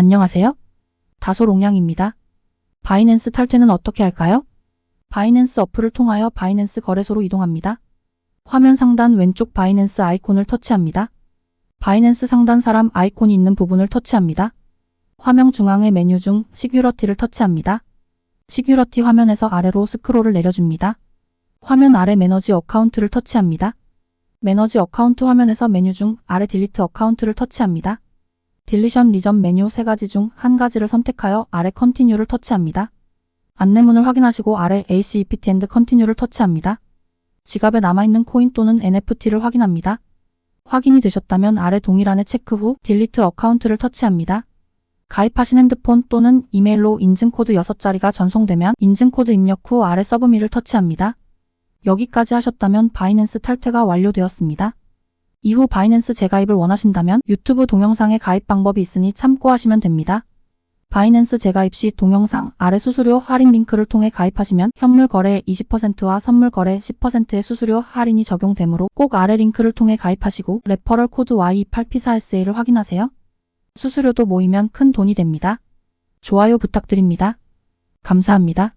안녕하세요. 다소 롱양입니다. 바이낸스 탈퇴는 어떻게 할까요? 바이낸스 어플을 통하여 바이낸스 거래소로 이동합니다. 화면 상단 왼쪽 바이낸스 아이콘을 터치합니다. 바이낸스 상단 사람 아이콘이 있는 부분을 터치합니다. 화면 중앙의 메뉴 중 시큐러티를 터치합니다. 시큐러티 화면에서 아래로 스크롤을 내려줍니다. 화면 아래 매너지 어카운트를 터치합니다. 매너지 어카운트 화면에서 메뉴 중 아래 딜리트 어카운트를 터치합니다. 딜리션 리전 메뉴 세 가지 중 한 가지를 선택하여 아래 컨티뉴를 터치합니다. 안내문을 확인하시고 아래 AC EPT 앤드 컨티뉴를 터치합니다. 지갑에 남아있는 코인 또는 NFT를 확인합니다. 확인이 되셨다면 아래 동일한에 체크 후 딜리트 어카운트를 터치합니다. 가입하신 핸드폰 또는 이메일로 인증코드 6자리가 전송되면 인증코드 입력 후 아래 서브미를 터치합니다. 여기까지 하셨다면 바이낸스 탈퇴가 완료되었습니다. 이후 바이낸스 재가입을 원하신다면 유튜브 동영상에 가입 방법이 있으니 참고하시면 됩니다. 바이낸스 재가입 시 동영상 아래 수수료 할인 링크를 통해 가입하시면 현물 거래 20%와 선물 거래 10%의 수수료 할인이 적용되므로 꼭 아래 링크를 통해 가입하시고 레퍼럴 코드 Y28P4SA를 확인하세요. 수수료도 모이면 큰 돈이 됩니다. 좋아요 부탁드립니다. 감사합니다.